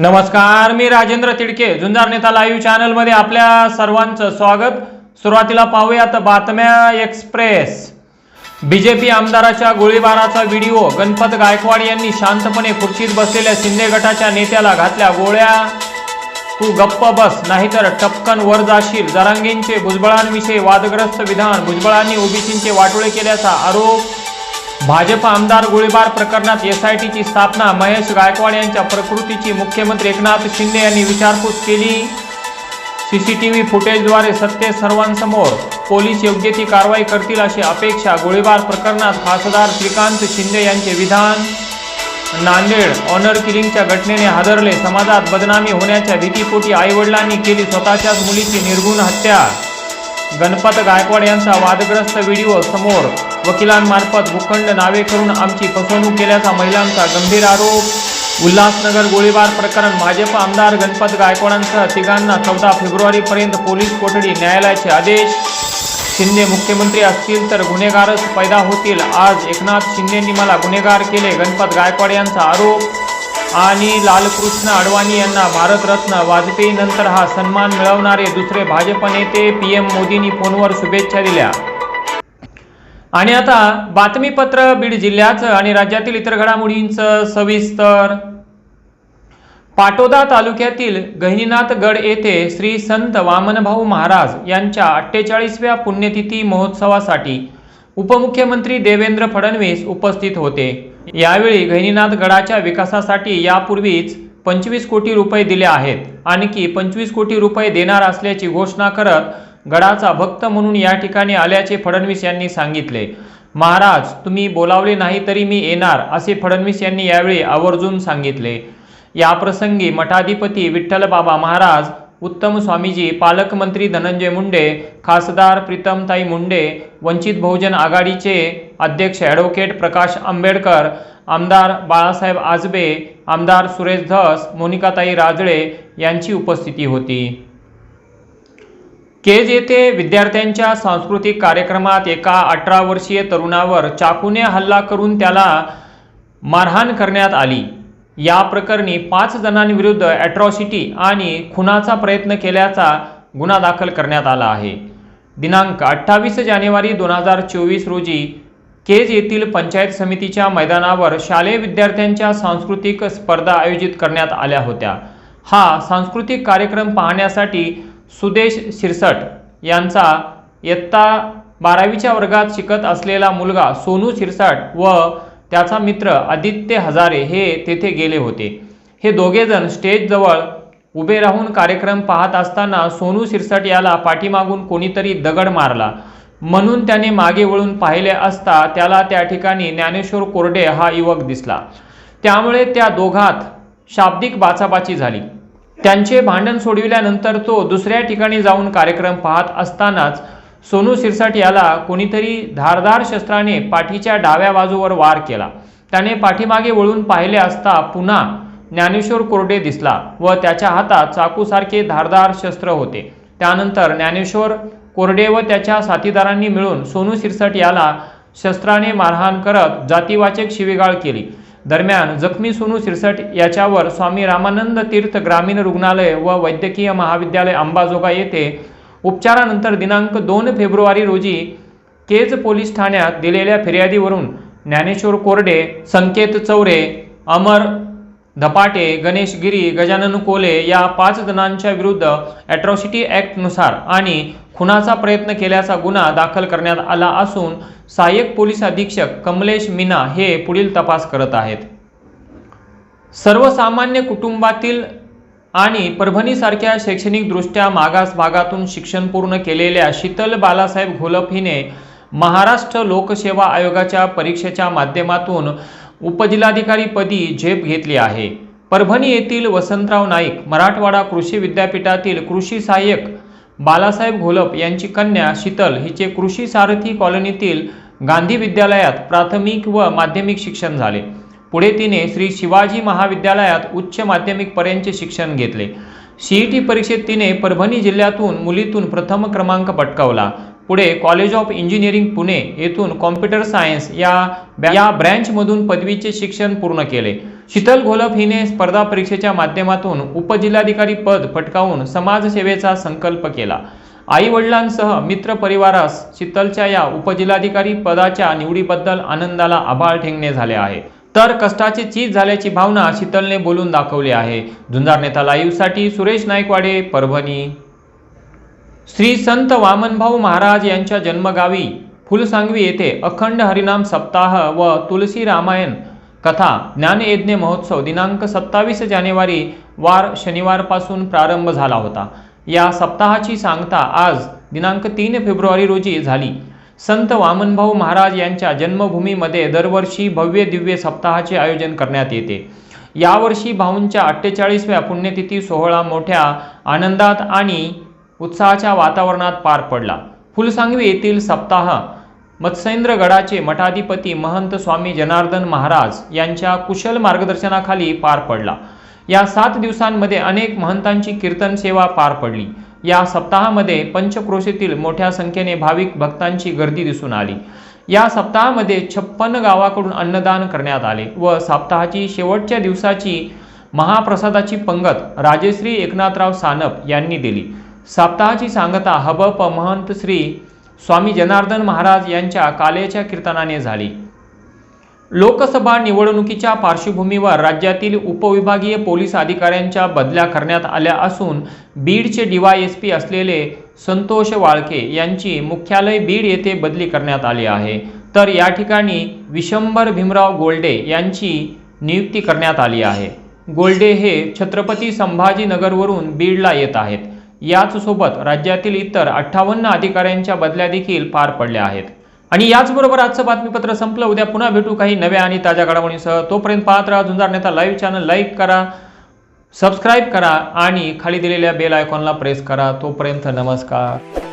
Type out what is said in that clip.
नमस्कार मी राजेंद्र तिडके. झुंजार नेता लाईव्ह चॅनलमध्ये आपल्या सर्वांचं स्वागत. सुरुवातीला पाहूयात बातम्या एक्सप्रेस. बीजेपी आमदाराच्या गोळीबाराचा व्हिडिओ. गणपत गायकवाड यांनी शांतपणे खुर्चीत बसलेल्या शिंदे गटाच्या नेत्याला घातल्या गोळ्या. तू गप्प बस नाहीतर टपकन वर जाशील. जरांगींचे भुजबळांविषयी वादग्रस्त विधान भुजबळांनी ओबीसींचे वाटोळे केल्याचा आरोप. भाजप आमदार गोळीबार प्रकरणात एसआयटीची स्थापना. महेश गायकवाड यांच्या प्रकृतीची मुख्यमंत्री एकनाथ शिंदे यांनी विचारपूस केली. सीसीटीव्ही फुटेजद्वारे सत्य सर्वांसमोर. पोलीस योग्य ती कारवाई करतील अशी अपेक्षा गोळीबार प्रकरणात खासदार श्रीकांत शिंदे यांचे विधान. नांदेड ऑनर किलिंगच्या घटनेने हादरले. समाजात बदनामी होण्याच्या भीतीपोटी आईवडिलांनी केली स्वतःच्याच मुलीची निर्गुण हत्या. गणपत गायकवाड यांचा वादग्रस्त व्हिडिओ समोर. वकिलांमार्फत भूखंड नावे करून आमची फसवणूक केल्याचा महिलांचा गंभीर आरोप. उल्हासनगर गोळीबार प्रकरण भाजप आमदार गणपत गायकवाडांसह तिघांना चौदा फेब्रुवारीपर्यंत पोलीस कोठडी न्यायालयाचे आदेश. शिंदे मुख्यमंत्री असतील तर गुन्हेगारच पैदा होतील. आज एकनाथ शिंदेंनी मला गुन्हेगार केले गणपत गायकवाड यांचा आरोप. आणि लालकृष्ण अडवाणी यांना भारतरत्न वाजपेयीनंतर हा सन्मान मिळवणारे दुसरे भाजप नेते पी एम मोदींनी फोनवर शुभेच्छा दिल्या. आणि आता बातमीपत्र बीड जिल्ह्याचं आणि राज्यातील इतर घडामोडींचं सविस्तर. पाटोदा तालुक्यातील गहिनीनाथ गड येथे श्री संत वामनभाऊ महाराज यांच्या अठ्ठेचाळीसव्या पुण्यतिथी महोत्सवासाठी उपमुख्यमंत्री देवेंद्र फडणवीस उपस्थित होते. यावेळी गहिनीनाथ गडाच्या विकासासाठी यापूर्वीच पंचवीस कोटी रुपये दिले आहेत. आणखी पंचवीस कोटी रुपये देणार असल्याची घोषणा करत गडाचा भक्त म्हणून या ठिकाणी आल्याचे फडणवीस यांनी सांगितले. महाराज तुम्ही बोलावले नाही तरी मी येणार असे फडणवीस यांनी यावेळी आवर्जून सांगितले. याप्रसंगी मठाधिपती विठ्ठलबाबा महाराज उत्तम स्वामीजी पालकमंत्री धनंजय मुंडे खासदार प्रीतमताई मुंडे वंचित बहुजन आघाडीचे अध्यक्ष ॲडव्होकेट प्रकाश आंबेडकर आमदार बाळासाहेब आजबे आमदार सुरेश धस मोनिकाताई राजळे यांची उपस्थिती होती. केज येथे विद्यार्थ्यांच्या सांस्कृतिक कार्यक्रमात एका अठरा वर्षीय तरुणावर चाकूने हल्ला करून त्याला मारहाण करण्यात आली. या प्रकरणी पाच जणांविरुद्ध ॲट्रॉसिटी आणि खुनाचा प्रयत्न केल्याचा गुन्हा दाखल करण्यात आला आहे. दिनांक अठ्ठावीस जानेवारी दोन हजार चोवीस रोजी केज येथील पंचायत समितीच्या मैदानावर शालेय विद्यार्थ्यांच्या सांस्कृतिक स्पर्धा आयोजित करण्यात आल्या होत्या. हा सांस्कृतिक कार्यक्रम पाहण्यासाठी सुदेश शिरसट यांचा इयत्ता बारावीच्या वर्गात शिकत असलेला मुलगा सोनू शिरसाट व त्याचा मित्र आदित्य हजारे हे तेथे गेले होते. हे दोघेजण स्टेजजवळ उभे राहून कार्यक्रम पाहत असताना सोनू शिरसाट याला पाठीमागून कोणीतरी दगड मारला. म्हणून त्याने मागे वळून पाहिले असता त्याला त्या ठिकाणी ज्ञानेश्वर कोरडे हा युवक दिसला. त्यामुळे त्या दोघात शाब्दिक बाचाबाची झाली. त्यांचे भांडण सोडविल्यानंतर तो दुसऱ्या ठिकाणी जाऊन कार्यक्रम पाहत असतानाच सोनू सिरसाट याला कोणीतरी धारदार शस्त्राने पाठीच्या डाव्या बाजूवर वार केला. त्याने पाठीमागे वळून पाहिले असता पुन्हा ज्ञानेश्वर कोरडे दिसला व त्याच्या हातात चाकूसारखे धारदार शस्त्र होते. त्यानंतर ज्ञानेश्वर कोरडे व त्याच्या साथीदारांनी मिळून सोनू सिरसाट याला शस्त्राने मारहाण करत जातीवाचक शिवीगाळ केली. दरम्यान जखमी सोनू सिरसट याच्यावर स्वामी रामानंद तीर्थ ग्रामीण रुग्णालय व वैद्यकीय महाविद्यालय अंबाजोगा येथे उपचारानंतर दिनांक दोन फेब्रुवारी रोजी केज पोलीस ठाण्यात दिलेल्या फिर्यादीवरून ज्ञानेश्वर कोरडे संकेत चौरे अमर धपाटे गणेश गिरी गजानन कोले या पाच जणांच्या विरुद्ध ॲट्रॉसिटी ॲक्टनुसार आणि खुनाचा प्रयत्न केल्याचा गुन्हा दाखल करण्यात आला असून सहाय्यक पोलीस अधीक्षक कमलेश मीना हे पुढील तपास करत आहेत. सर्वसामान्य कुटुंबातील आणि परभणीसारख्या शैक्षणिकदृष्ट्या मागास भागातून शिक्षण पूर्ण केलेल्या शीतल बालासाहेब घोलप हिने महाराष्ट्र लोकसेवा आयोगाच्या परीक्षेच्या माध्यमातून उपजिल्हाधिकारीपदी झेप घेतली आहे. परभणी येथील वसंतराव नाईक मराठवाडा कृषी विद्यापीठातील कृषी सहाय्यक बालासाहेब घोलप यांची कन्या शीतल हिचे कृषी सारथी कॉलनीतील गांधी विद्यालयात प्राथमिक व माध्यमिक शिक्षण झाले. पुढे तिने श्री शिवाजी महाविद्यालयात उच्च माध्यमिकपर्यंतचे शिक्षण घेतले. सीईटी परीक्षेत तिने परभणी जिल्ह्यातून मुलीतून प्रथम क्रमांक पटकावला. पुढे कॉलेज ऑफ इंजिनिअरिंग पुणे येथून कॉम्प्युटर सायन्स या या ब्रँचमधून पदवीचे शिक्षण पूर्ण केले. शीतल घोलप हिने स्पर्धा परीक्षेच्या माध्यमातून उपजिल्हाधिकारी पद पटकावून समाजसेवेचा संकल्प केला. आई वडिलांसह मित्र परिवारास शीतलच्या या उपजिल्हाधिकारी पदाच्या निवडीबद्दल आनंदाला आभाळ ठेंगणे झाले आहे. तर कष्टाची चीज झाल्याची भावना शीतलने बोलून दाखवली आहे. झुंजार नेता लाईव्हसाठी सुरेश नाईकवाडे परभणी. श्री संत वामनभाऊ महाराज यांच्या जन्मगावी फुलसांगवी येथे अखंड हरिनाम सप्ताह व तुलसी रामायण कथा ज्ञानयज्ञ महोत्सव दिनांक सत्तावीस जानेवारी वार शनिवारपासून प्रारंभ झाला होता. या सप्ताहाची सांगता आज दिनांक तीन फेब्रुवारी रोजी झाली. संत वामनभाऊ महाराज यांच्या जन्मभूमीमध्ये दरवर्षी भव्य दिव्य सप्ताहाचे आयोजन करण्यात येते. यावर्षी भाऊंच्या अठ्ठेचाळीसव्या पुण्यतिथी सोहळा मोठ्या आनंदात आणि उत्साहाच्या वातावरणात पार पडला. फुलसांगवी येथील सप्ताह मत्स्येंद्रगडाचे मठाधिपती महंत स्वामी जनार्दन महाराज यांच्या कुशल मार्गदर्शनाखाली पार पडला. या सात दिवसांमध्ये अनेक महंतांची कीर्तन सेवा पार पडली. या सप्ताहामध्ये पंचक्रोशीतील मोठ्या संख्येने भाविक भक्तांची गर्दी दिसून आली. या सप्ताहामध्ये छप्पन गावाकडून अन्नदान करण्यात आले व सप्ताहाची शेवटच्या दिवसाची महाप्रसादाची पंगत राजेश्री एकनाथराव सानप यांनी दिली. सप्ताहाची सांगता हबप महंत श्री स्वामी जनार्दन महाराज यांच्या कालेच्या कीर्तनाने झाली. लोकसभा निवडणुकीच्या पार्श्वभूमीवर राज्यातील उपविभागीय पोलीस अधिकाऱ्यांच्या बदल्या करण्यात आल्या असून बीडचे डीवायएसपी असलेले संतोष वाळके यांची मुख्यालय बीड येथे बदली करण्यात आली आहे. तर या ठिकाणी विशंभर भीमराव गोल्डे यांची नियुक्ती करण्यात आली आहे. गोल्डे हे छत्रपती संभाजीनगरवरून बीडला येत आहेत. याचसोबत राज्यातील इतर अठ्ठावन्न अधिकाऱ्यांच्या बदल्या देखील पार पडल्या आहेत. आणि याचबरोबर आजचं बातमीपत्र संपलं. उद्या पुन्हा भेटू काही नव्या आणि ताज्या घडामोडींसह. तोपर्यंत पाहत राहा Zunjar Neta live channel. Like करा सबस्क्राईब करा आणि खाली दिलेल्या बेल आयकॉनला प्रेस करा. तोपर्यंत नमस्कार.